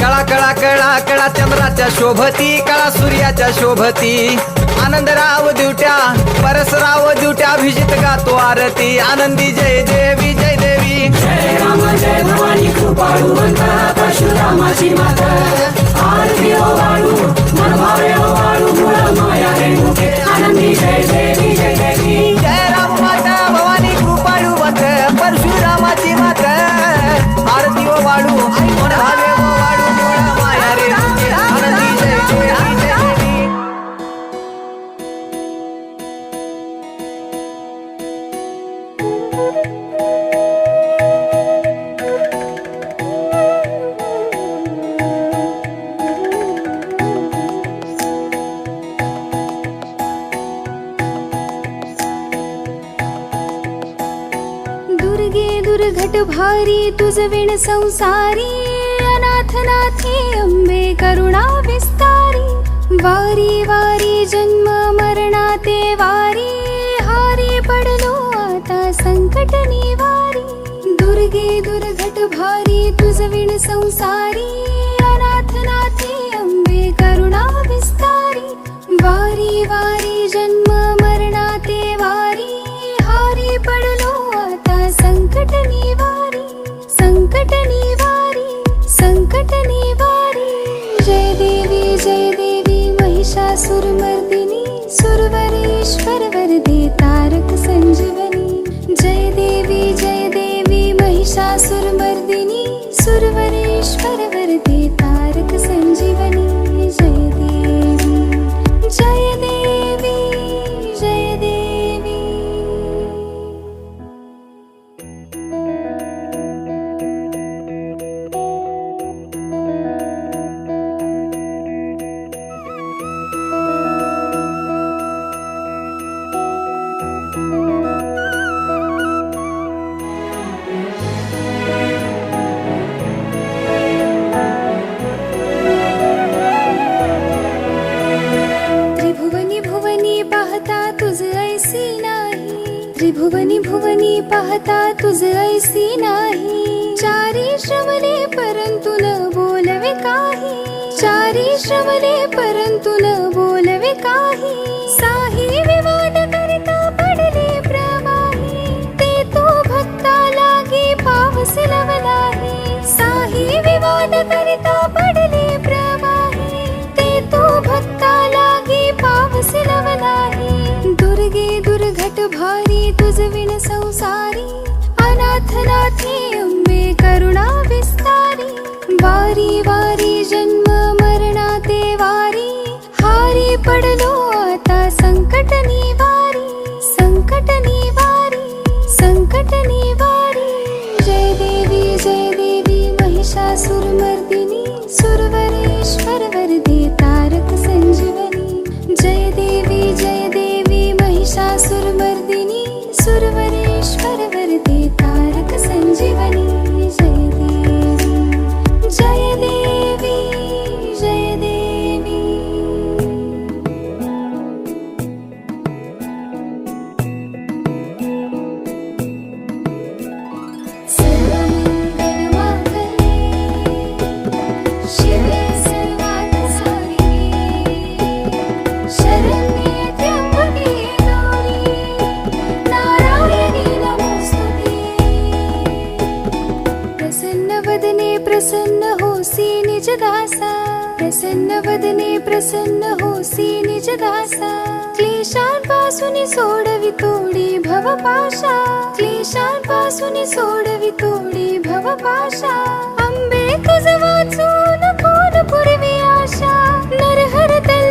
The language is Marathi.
कळा कळा कळा कळा चंद्राच्या शोभती कळा सूर्याच्या शोभती. आनंदराव दिवट्या परसराव दिवट्या अभिजित गातो आरती. आनंदी जय देवी जय देवी. जय राम जय भवानी कृपाळू परशुरामाची वाळू भारी तुझ विण संसारी अनाथनाथी अंबे करुणा विस्तारी. वारी वारी जन्म मरणा ते वारी हारी पडलो आता संकट निवारी. दुर्गे दुर्घट भारी तुझ विण संसारी सुरवर्दिनी सुरवरेश्वर कथा तुझ ऐसी नाही. चारी श्रवणे परंतु न बोलवे काही. चारी श्रवणे परंतु न बोलवे काही. साही विवाद करिता पडले प्रवाही. ते तो भक्ता लागे पावस लवलाही. साही विवाद करिता पडले प्रवाही. ते तो भक्ता लागे पावस लवलाही. दुर्गे दुर्घट भारी तुझ विण महिषासुरमर्दिनी प्रसन्न वदने प्रसन्न होसी निज दासा क्लेशांपासून सोडवी तोडी भव पाशा क्लेशांपासून सोडवी तोडी भव पाशा अंबे तुझ वाचून कोण पुरवी आशा। नरहर तल